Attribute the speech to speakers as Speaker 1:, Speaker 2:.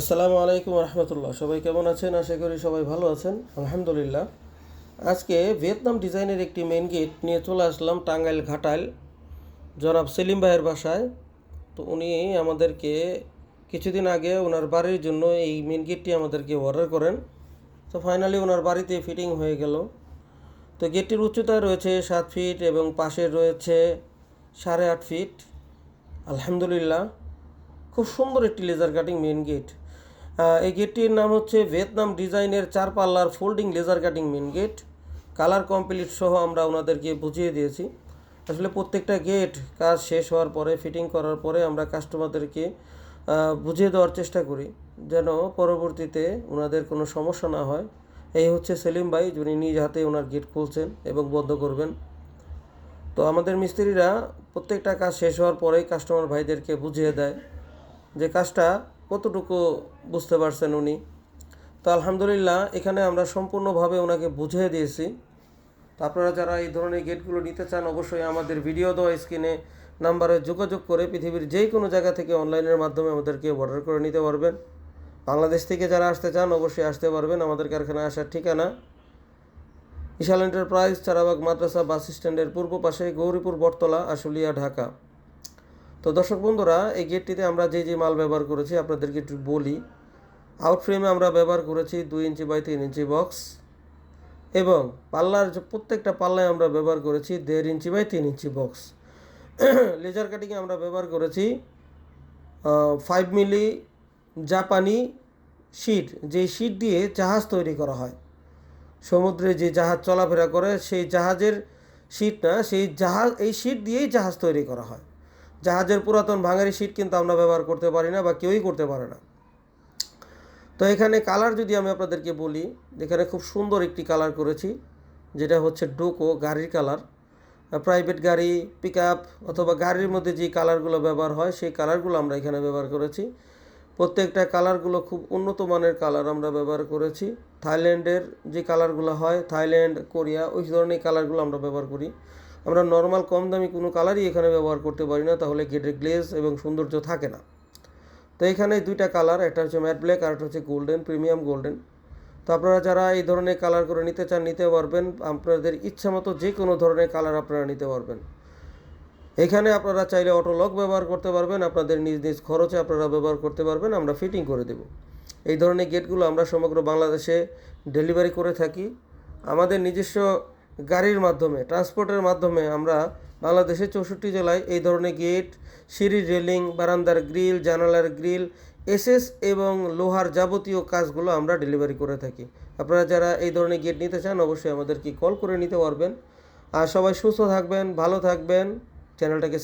Speaker 1: আসসালামু আলাইকুম রহমতুল্লাহ সবাই কেমন আছেন? আশা করি সবাই ভালো আছেন। আলহামদুলিল্লাহ। আজকে ভিয়েতনাম ডিজাইনের একটি মেন গেট নিয়ে চলে আসলাম টাঙ্গাইল ঘাটাইল। জনাব সেলিম ভাইয়ের বাসায়। তো উনি আমাদেরকে কিছুদিন আগে ওনার বাড়ির জন্য এই মেন গেটটি আমাদেরকে অর্ডার করেন। তো ফাইনালি ওনার বাড়িতে ফিটিং হয়ে গেল। তো গেটটির উচ্চতা রয়েছে সাত ফিট এবং পাশে রয়েছে সাড়ে আট ফিট আলহামদুলিল্লাহ। খুব সুন্দর একটি লেজার কাটিং মেন গেট এই গেটটির নাম হচ্ছে ভিয়েতনাম ডিজাইনের চার পাল্লার folding laser cutting main gate. Colour complete সহ আমরা ওনাদেরকে বুঝিয়ে দিয়েছি। আসলে প্রত্যেকটা গেট কাজ শেষ হওয়ার পরে, ফিটিং করার পরে আমরা কাস্টমারদেরকে বুঝিয়ে দেওয়ার চেষ্টা করি যেন পরবর্তীতে ওনাদের কোনো সমস্যা না হয়। এই হচ্ছে সেলিম ভাই, যিনি নিজ হাতে ওনার গেট খুলছেন এবং বন্ধ করবেন। তো আমাদের মিস্ত্রিরা প্রত্যেকটা কাজ শেষ হওয়ার পরেই কাস্টমার ভাইদেরকে বুঝিয়ে দেয় যে কাজটা কতটুকু বুঝতে পারছেন উনি? তো আলহামদুলিল্লাহ, এখানে আমরা সম্পূর্ণভাবে ওনাকে বুঝিয়ে দিয়েছি। তো আপনারা যারা এই ধরনের গেটগুলো নিতে চান, অবশ্যই আমাদের ভিডিও দেওয়া স্ক্রিনে নাম্বারে যোগাযোগ করে পৃথিবীর যে কোনো জায়গা থেকে অনলাইনের মাধ্যমে আমাদেরকে অর্ডার করে নিতে পারবেন। বাংলাদেশ থেকে যারা আসতে চান, অবশ্যই আসতে পারবেন। আমাদের কারখানায় আসার ঠিকানা ইশাল এন্টারপ্রাইজ চারাবাগ মাদ্রাসা বাস স্ট্যান্ডের পূর্ব পাশে গৌরীপুর বটতলা, আশুলিয়া, ঢাকা। তো দর্শক বন্ধুরা, এই গেটটিতে আমরা যে যে মাল ব্যবহার করেছি আপনাদেরকে একটু বলি। আউট ফ্রেমে আমরা ব্যবহার করেছি দুই ইঞ্চি বাই তিন ইঞ্চি বক্স এবং পাল্লার যে প্রত্যেকটা পাল্লায় আমরা ব্যবহার করেছি দেড় ইঞ্চি বাই তিন ইঞ্চি বক্স লেজার কাটিংয়ে আমরা ব্যবহার করেছি ফাইভ মিলি জাপানি শিট যেই শিট দিয়ে জাহাজ তৈরি করা হয়। সমুদ্রে যে জাহাজ চলাফেরা করে, সেই জাহাজের শিট না, সেই জাহাজ, এই শিট দিয়েই জাহাজ তৈরি করা হয়। জাহাজের পুরাতন ভাঙারি শিট কিন্তু আমরা ব্যবহার করতে পারি না বা কেউই করতে পারে না। তো এখানে কালার যদি আমি আপনাদেরকে বলি, এখানে খুব সুন্দর একটি কালার করেছি, যেটা হচ্ছে ডোকো গাড়ির কালার প্রাইভেট গাড়ি পিক অথবা গাড়ির মধ্যে যে কালারগুলো ব্যবহার হয়, সেই কালারগুলো আমরা এখানে ব্যবহার করেছি। প্রত্যেকটা কালারগুলো খুব উন্নত মানের কালার আমরা ব্যবহার করেছি। থাইল্যান্ডের যে কালারগুলো হয়, থাইল্যান্ড, কোরিয়া, ওই ধরনের কালারগুলো আমরা ব্যবহার করি। আমরা নর্মাল কম দামি কোনো কালারই এখানে ব্যবহার করতে পারি না, তাহলে গেটের গ্লেজ এবং সৌন্দর্য থাকে না। তো এখানে দুইটা কালার একটা হচ্ছে ম্যাট ব্ল্যাক আর একটা হচ্ছে গোল্ডেন প্রিমিয়াম গোল্ডেন তো আপনারা যারা এই ধরনের কালার করে নিতে চান, নিতে পারবেন। আপনাদের ইচ্ছা মতো যে কোনো ধরনের কালার আপনারা নিতে পারবেন। এখানে আপনারা চাইলে অটো লক ব্যবহার করতে পারবেন। আপনাদের নিজ নিজ খরচে আপনারা ব্যবহার করতে পারবেন। আমরা ফিটিং করে দেব। এই ধরনের গেটগুলো আমরা সমগ্র বাংলাদেশে ডেলিভারি করে থাকি। আমাদের নিজস্ব গাড়ির মাধ্যমে ট্রান্সপোর্টের মাধ্যমে আমরা বাংলাদেশের চৌষট্টি জেলায় এই ধরনের গেট সিঁড়ি রেলিং বারান্দার গ্রিল জানালার গ্রিল এসএস এবং লোহার যাবতীয় কাজগুলো আমরা ডেলিভারি করে থাকি। আপনারা যারা এই ধরনের গেট নিতে চান, অবশ্যই আমাদেরকে কল করে নিতে পারবেন। আর সবাই সুস্থ থাকবেন, ভালো থাকবেন। চ্যানেলটাকে